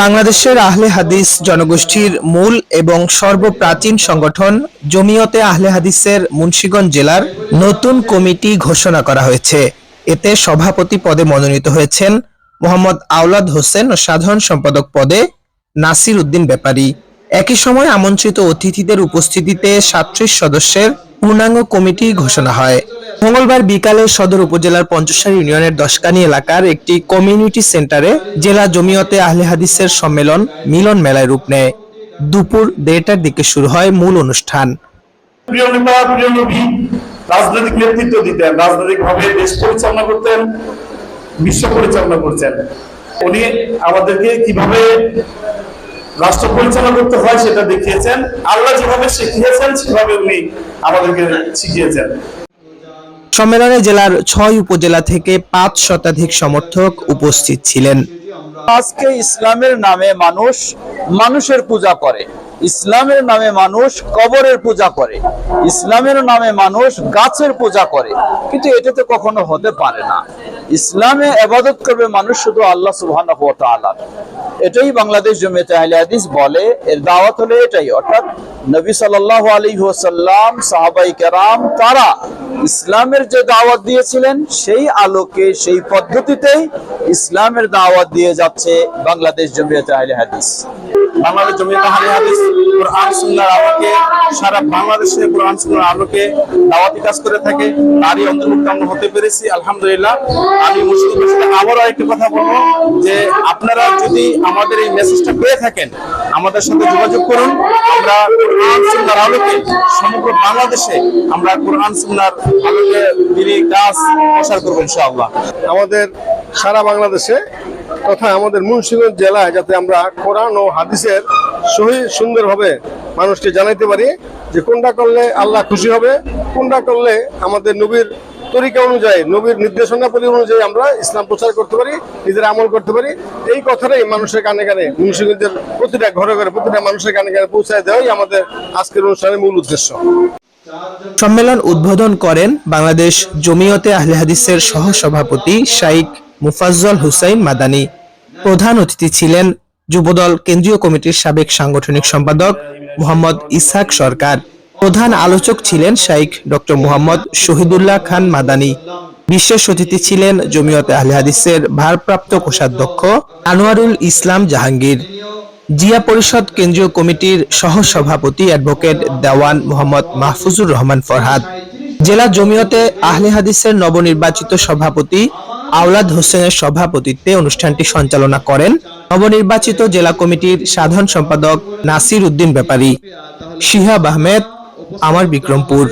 বাংলাদেশের আহলে হাদিস জনগোষ্ঠীর মূল এবং সর্বপ্রাচীন সংগঠন জমিয়তে আহলে হাদিসের মুন্সিগঞ্জ জেলার নতুন কমিটি ঘোষণা করা হয়েছে। এতে সভাপতি পদে মনোনীত হয়েছেন মোহাম্মদ আওলাদ হোসেন ও সাধারণ সম্পাদক পদে নাসির উদ্দিন ব্যাপারী। একই সময় আমন্ত্রিত অতিথিদের উপস্থিতিতে সাতত্রিশ সদস্যের পূর্ণাঙ্গ কমিটি ঘোষণা হয়। মঙ্গলবার বিকালে সদর উপজেলার পঞ্চসার ইউনিয়নের দশকানি এলাকার একটি কমিউনিটি সেন্টারে জেলা জমিয়তে আহলে হাদিসের সম্মেলন মিলন মেলায় রূপ নেয়। দুপুর দেড়টার দিকে শুরু হয় মূল অনুষ্ঠান। রাজনৈতিক নেতৃত্ব দিতেন দেশ পরিচালনা করতেন, বিশ্ব পরিচালনা করছেন উনি আমাদেরকে কীভাবে রাষ্ট্র পরিচালনা করতে হয় সেটা দেখিয়েছেন। আল্লাহ যেভাবে শিখিয়েছেন সেভাবে উনি আমাদেরকে শিখিয়েছেন। সম্মেলনে জেলার ছয় উপজেলা থেকে পাঁচ শতাধিক সমর্থক উপস্থিত ছিলেন। আজকে ইসলামের নামে মানুষ মানুষের পূজা করে। ইসলামের নামে মানুষ কবরের পূজা করে। ইসলামের নামে মানুষ গাছের পূজা করে। কিন্তু এটা তো কখনো হতে পারে না। ইসলামে আবাদত করবে মানুষ শুধু আল্লাহ তাআলা। এটাই বাংলাদেশ জমিয়তে আহলে হাদিস বলে। এর দাওয়াত হলো এটাই, অর্থাৎ নবী সাল্লাল্লাহু আলাইহি ওয়াসাল্লাম, সাহাবাই কেরাম, তারা ইসলামের যে দাওয়াত দিয়েছিলেন, সেই আলোকে, সেই পদ্ধতিতেই ইসলামের দাওয়াত দিয়ে যাচ্ছে বাংলাদেশ জমিয়তে আহলে হাদিস। বাংলাদেশ জমিয়ত আহলে হাদিস সারা বাংলাদেশে কোরআন সুন্নাহর আলোকে দাওয়াতি কাজ করে থাকে, তারই অন্তর্ভুক্ত আমরা হতে পেরেছি, আলহামদুলিল্লাহ। আমি মুসলিম সাথে আবারও একটা কথা বলব, যে আপনারা যদি আমাদের এই মেসেজটা পেয়ে থাকেন, আমাদের সাথে যোগাযোগ করুন। আমরা কোরআন সুন্নাহর আলোকে সমগ্র বাংলাদেশে আমরা কোরআন সুন্নাহর আলোকে তিনি কাজ প্রসার করব ইনশাআল্লাহ। আমাদের সারা বাংলাদেশে তথা আমাদের মুন্সিগঞ্জ জেলায় যাতে আমরা কোরআন ও হাদিসের সহি সুন্দরভাবে মানুষকে জানাইতে পারি যে কোনটা করলে আল্লাহ খুশি হবে, কোনটা করলে আমাদের নবীর তরিকা অনুযায়ী, নবীর নির্দেশনাবলী অনুযায়ী আমরা ইসলাম প্রচার করতে পারি, নিজের আমল করতে পারি। এই কথাটাই মানুষের কানে কানে মুন্সিগঞ্জের প্রতিটা ঘরে ঘরে, প্রতিটা মানুষের কানে কানে পৌঁছায় দেওয়াই আমাদের আজকের অনুষ্ঠানের মূল উদ্দেশ্য। সম্মেলন উদ্বোধন করেন বাংলাদেশ জমিয়তে আহলে হাদিসের সহসভাপতি শাইখ মুফাজ্জল হুসাইন মাদানী। প্রধান অতিথি ছিলেন যুবদল কেন্দ্রীয় কমিটির সাবেক সাংগঠনিক সম্পাদক মোহাম্মদ ইসহাক সরকার। প্রধান আলোচক ছিলেন শাইখ ডক্টর মোহাম্মদ শহীদুল্লাহ খান মাদানী। বিশেষ অতিথি ছিলেন জমিয়তে আহলে হাদিসের ভারপ্রাপ্ত কোষাধ্যক্ষ আনোয়ারুল ইসলাম জাহাঙ্গীর। জিয়া পরিষদ কেন্দ্রীয় কমিটির সহসভাপতি অ্যাডভোকেট দেওয়ান মোহাম্মদ মাহফুজুর রহমান ফরহাদ। জেলা জমিয়তে আহলে হাদিসের নবনির্বাচিত সভাপতি আওলাদ হোসেনের সভাপতিত্বে অনুষ্ঠানটি সঞ্চালনা করেন নবনির্বাচিত জেলা কমিটির সাধারণ সম্পাদক নাসির উদ্দিন ব্যাপারী, শিহাব আহমেদ, আমার বিক্রমপুর।